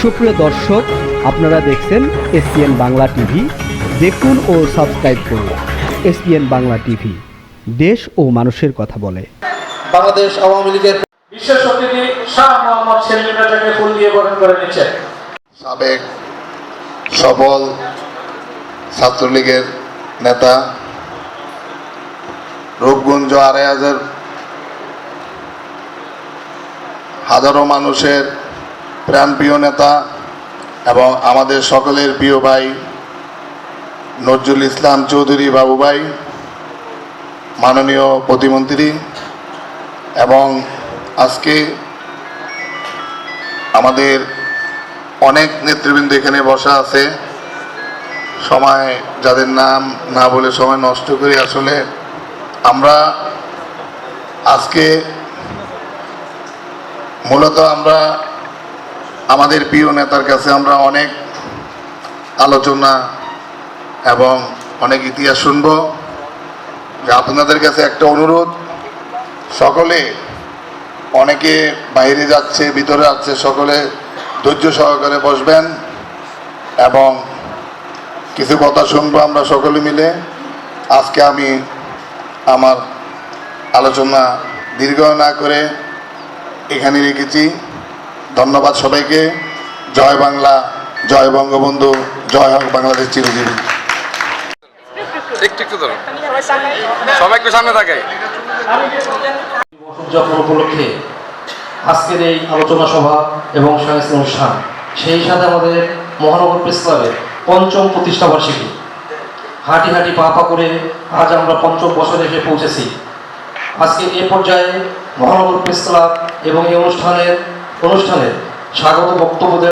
সুপ্রিয় দর্শক আপনারা দেখছেন এসপিএন বাংলা টিভি। দেখুন ও সাবস্ক্রাইব করুন এসপিএন বাংলা টিভি। দেশ ও মানুষের কথা বলে। বাংলাদেশ আওয়ামী লীগের বিশেষ অতিথি শাহ মোহাম্মদ সেলিম নেতাকে ফুল দিয়ে বরণ করে নিচ্ছেন সাবেক সবল ছাত্রলীগের নেতা রূপগঞ্জ আড়াই হাজার হাজারো মানুষের প্রাণপ্রিয় নেতা এবং আমাদের সকলের প্রিয় ভাই নজরুল ইসলাম চৌধুরী বাবু ভাই মাননীয় প্রতিমন্ত্রী এবং আজকে আমাদের অনেক নেতৃবৃন্দ এখানে বসা আছে। সময় যাদের নাম না বলে সময় নষ্ট করি আসলে আমরা আজকে মূলত আমরা আমাদের প্রিয় নেতার কাছে আমরা অনেক আলোচনা এবং অনেক ইতিহাস শুনব। যে আপনাদের কাছে একটা অনুরোধ। সকলে, অনেকে বাইরে যাচ্ছে, ভিতরে যাচ্ছে সকলে ধৈর্য সহকারে বসবেন এবং কিছু কথা শুনব আমরা সকলে মিলে। আজকে আমি আমার আলোচনা দীর্ঘ না করে এখানে রেখেছি। ধন্যবাদ সবাইকে। জয় বাংলা জয় বঙ্গবন্ধু জয় হোক বাংলাদেশ চিরজীবী। একটু একটু ধরো। সবাই একটু সামনে থাকে। উদযাপন উপলক্ষে আজকের এই আলোচনা সভা এবং সাংস্কৃতিক অনুষ্ঠান সেই সাথে আমাদের মহানগর প্রেস ক্লাবের পঞ্চম প্রতিষ্ঠা বার্ষিকী। হাঁটি হাঁটি পা পা করে আজ আমরা পঞ্চম বছরে এসে পৌঁছেছি। আজকে এ পর্যায়ে মহানগর প্রেস ক্লাব এবং এই অনুষ্ঠানের অনুষ্ঠানের স্বাগত বক্তব্য